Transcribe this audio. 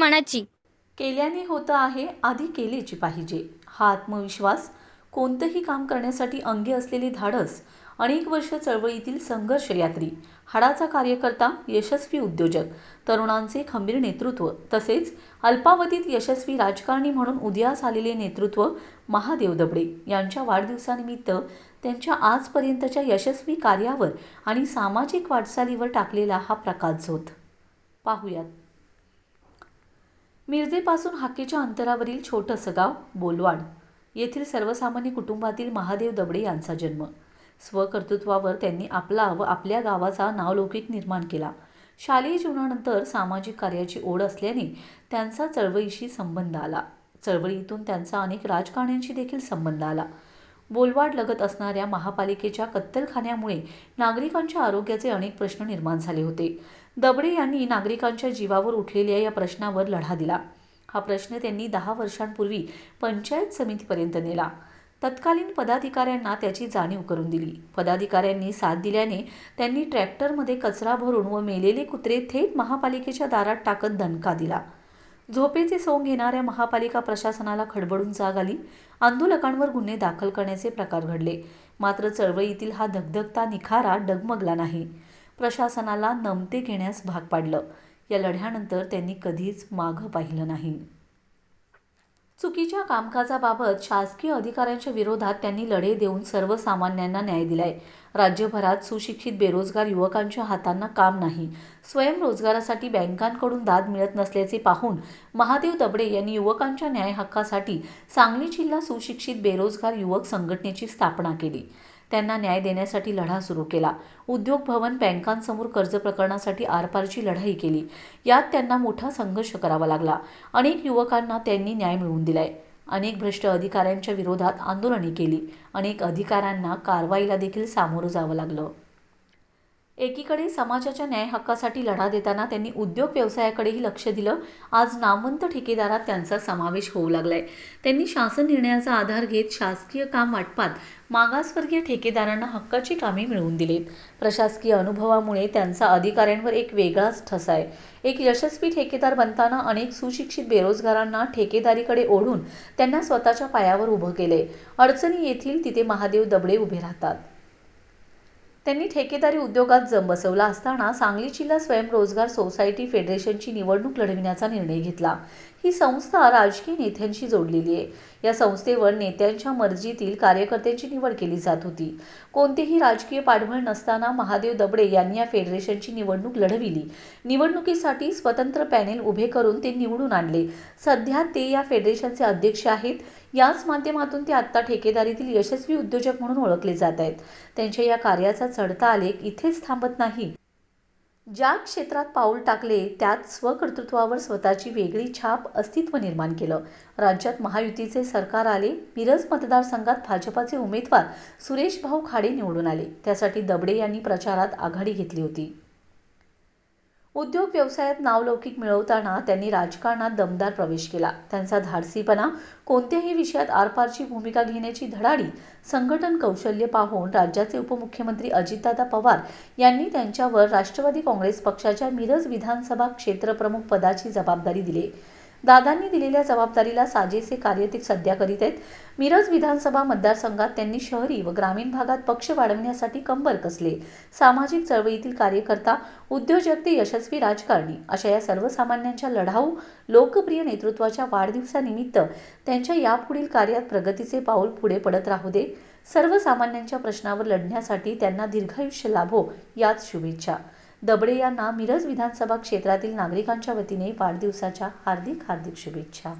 मनाची. केल्याने होतं आहे आधी केलेची पाहिजे. हा आत्मविश्वास कोणतंही काम करण्यासाठी अंगी असलेली धाडस अनेक वर्ष चळवळीतील संघर्ष यात्री हाडाचा कार्यकर्ता यशस्वी उद्योजक तरुणांचे खंबीर नेतृत्व तसेच अल्पावधीत यशस्वी राजकारणी म्हणून उदयास आलेले नेतृत्व महादेव दबडे यांच्या वाढदिवसानिमित्त त्यांच्या आजपर्यंतच्या यशस्वी कार्यावर आणि सामाजिक वाटचालीवर टाकलेला हा प्रकाशझोत पाहूयात. मिरजेपासून हाकेच्या अंतरावरील छोटंसं गाव बोलवाड. येथील सर्वसामान्य कुटुंबातील महादेव दबडे यांचा जन्म. स्वकर्तृत्वावर त्यांनी आपला व आपल्या गावाचा नावलौकिक निर्माण केला. शालेय जीवनानंतर सामाजिक कार्याची ओढ असल्याने त्यांचा चळवळीशी संबंध आला. चळवळीतून त्यांचा अनेक राजकारण्यांशी देखील संबंध आला. बोलवाड लगत असणाऱ्या महापालिकेच्या कत्तलखान्यामुळे नागरिकांच्या आरोग्याचे अनेक प्रश्न निर्माण झाले होते. दबडे यांनी नागरिकांच्या जीवावर उठलेल्या या प्रश्नावर लढा दिला. हा प्रश्न त्यांनी दहा वर्षांपूर्वी पंचायत समितीपर्यंत नेला. तत्कालीन पदाधिकाऱ्यांना त्याची जाणीव करून दिली. पदाधिकाऱ्यांनी साथ दिल्याने त्यांनी ट्रॅक्टरमध्ये कचरा भरून व मेलेले कुत्रे थेट महापालिकेच्या दारात टाकत दणका दिला. झोपेचे सोंग घेणाऱ्या महापालिका प्रशासनाला खडबडून जाग आली. आंदोलकांवर गुन्हे दाखल करण्याचे प्रकार घडले. मात्र चळवळीतील हा धगधगता निखारा डगमगला नाही. प्रशासनाला नमते घेण्यास भाग पाडलं. या लढ्यानंतर त्यांनी कधीच मागं पाहिलं नाही. चुकीच्या कामकाजाबाबत शासकीय अधिकाऱ्यांच्या विरोधात त्यांनी लढे देऊन सर्वसामान्यांना न्याय दिलाय. राज्यभरात सुशिक्षित बेरोजगार युवकांच्या हातांना काम नाही. स्वयंरोजगारासाठी बँकांकडून दाद मिळत नसल्याचे पाहून महादेव दबडे यांनी युवकांच्या न्याय हक्कासाठी सांगली जिल्हा सुशिक्षित बेरोजगार युवक संघटनेची स्थापना केली. त्यांना न्याय देण्यासाठी लढा सुरू केला. उद्योग भवन बँकांसमोर कर्ज प्रकरणासाठी आरपारची लढाई केली. यात त्यांना मोठा संघर्ष करावा लागला. अनेक युवकांना त्यांनी न्याय मिळवून दिलाय. अनेक भ्रष्ट अधिकाऱ्यांच्या विरोधात आंदोलने केली. अनेक अधिकाऱ्यांना कारवाईला देखील सामोरं जावं लागलं. एकीकडे समाजाच्या न्याय हक्कासाठी लढा देताना त्यांनी उद्योग व्यवसायाकडेही लक्ष दिलं. आज नामवंत ठेकेदारात त्यांचा समावेश होऊ लागलाय. त्यांनी शासन निर्णयाचा आधार घेत शासकीय काम वाटपात मागासवर्गीय ठेकेदारांना हक्काची कामे मिळवून दिलीत. प्रशासकीय अनुभवामुळे त्यांचा अधिकाऱ्यांवर एक वेगळाच ठसा आहे. एक यशस्वी ठेकेदार बनताना अनेक सुशिक्षित बेरोजगारांना ठेकेदारीकडे ओढून त्यांना स्वतःच्या पायावर उभं केले अडचणी येथील तिथे महादेव दबडे उभे राहतात. त्यांनी ठेकेदारी उद्योगात जम बसवला असताना सांगली जिल्हा स्वयंरोजगार सोसायटी फेडरेशनची निवडणूक लढविण्याचा निर्णय घेतला. ही संस्था राजकीय नेत्यांशी जोडलेली आहे. या संस्थेवर नेत्यांच्या मर्जीतील कार्यकर्त्यांची निवड केली जात होती. कोणतेही राजकीय पाठबळ नसताना महादेव दबडे यांनी या फेडरेशनची निवडणूक लढविली. निवडणुकीसाठी स्वतंत्र पॅनेल उभे करून ते निवडून आणले. सध्या ते या फेडरेशनचे अध्यक्ष आहेत. याच माध्यमातून ते आत्ता ठेकेदारीतील यशस्वी उद्योजक म्हणून ओळखले जात आहेत. त्यांच्या या कार्याचा चढता आलेख इथेच थांबत नाही. ज्या क्षेत्रात पाऊल टाकले त्यात स्वकर्तृत्वावर स्वतःची वेगळी छाप अस्तित्व निर्माण केलं. राज्यात महायुतीचे सरकार आले मिरज मतदारसंघात भाजपाचे उमेदवार सुरेश भाऊ खाडे निवडून आले. त्यासाठी दबडे यांनी प्रचारात आघाडी घेतली होती. उद्योग व्यवसायात नावलौकिक मिळवताना त्यांनी राजकारणात दमदार प्रवेश केला. त्यांचा धाडसीपणा कोणत्याही विषयात आरपारची भूमिका घेण्याची धडाडी संघटन कौशल्य पाहून राज्याचे उपमुख्यमंत्री अजितदादा पवार यांनी त्यांच्यावर राष्ट्रवादी काँग्रेस पक्षाच्या मिरज विधानसभा क्षेत्रप्रमुख पदाची जबाबदारी दिली. दादांनी दिलेल्या जबाबदारीला साजेसे कार्य ते सध्या करीत आहेत. मिरज विधानसभा मतदारसंघात त्यांनी शहरी व ग्रामीण भागात पक्ष वाढवण्यासाठी कंबर कसले. सामाजिक चळवळीतील कार्यकर्ता उद्योजक ते यशस्वी राजकारणी अशा या सर्वसामान्यांच्या लढाऊ लोकप्रिय नेतृत्वाच्या वाढदिवसानिमित्त त्यांच्या यापुढील कार्यात प्रगतीचे पाऊल पुढे पडत राहू दे. सर्वसामान्यांच्या प्रश्नावर लढण्यासाठी त्यांना दीर्घायुष्य लाभो याच शुभेच्छा. दबडे यांना मिरज विधानसभा क्षेत्रातील नागरिकांच्या वतीने वाढदिवसाच्या हार्दिक हार्दिक शुभेच्छा.